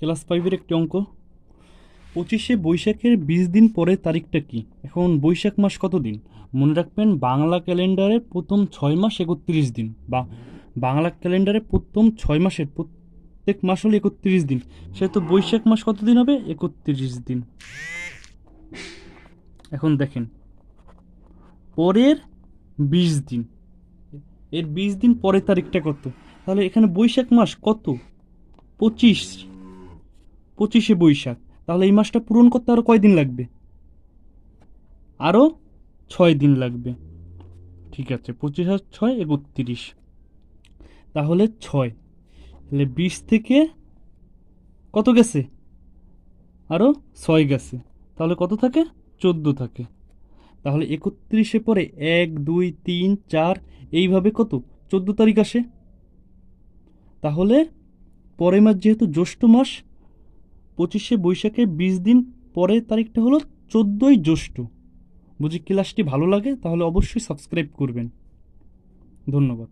Class ফাইভের একটি অঙ্ক। পঁচিশে বৈশাখের বিশ দিন পরে তারিখটা কি? এখন বৈশাখ মাস কত দিন? মনে রাখবেন বাংলা ক্যালেন্ডারে প্রথম ছয় মাস একত্রিশ দিন বা বাংলা ক্যালেন্ডারে প্রথম ছয় মাসের প্রত্যেক মাস হলো একত্রিশ দিন। সেহেতু বৈশাখ মাস কত দিন হবে? একত্রিশ দিন। এখন দেখেন। পরের বিশ দিন। এর বিশ দিন পরের তারিখটা কত? তাহলে এখানে বৈশাখ মাস কত? পঁচিশ। পঁচিশে বৈশাখ। তাহলে এই মাসটা পূরণ করতে আরও কয়দিন লাগবে? আরও ছয় দিন লাগবে। ঠিক আছে, পঁচিশ আর ছয় একত্রিশ। তাহলে ছয়। তাহলে বিশ থেকে কত গেছে? আরও ছয় গেছে। তাহলে কত থাকে? চোদ্দ থাকে। তাহলে একত্রিশে পরে এক, দুই, তিন, চার, এইভাবে কত? চোদ্দ তারিখ আসে। তাহলে পরের মাস যেহেতু জ্যৈষ্ঠ মাস পঁচিশে বৈশাখের বিশ দিন পরের তারিখটা হলো চোদ্দোই জ্যৈষ্ঠ। বুঝি ক্লাসটি ভালো লাগে, তাহলে অবশ্যই সাবস্ক্রাইব করবেন। ধন্যবাদ।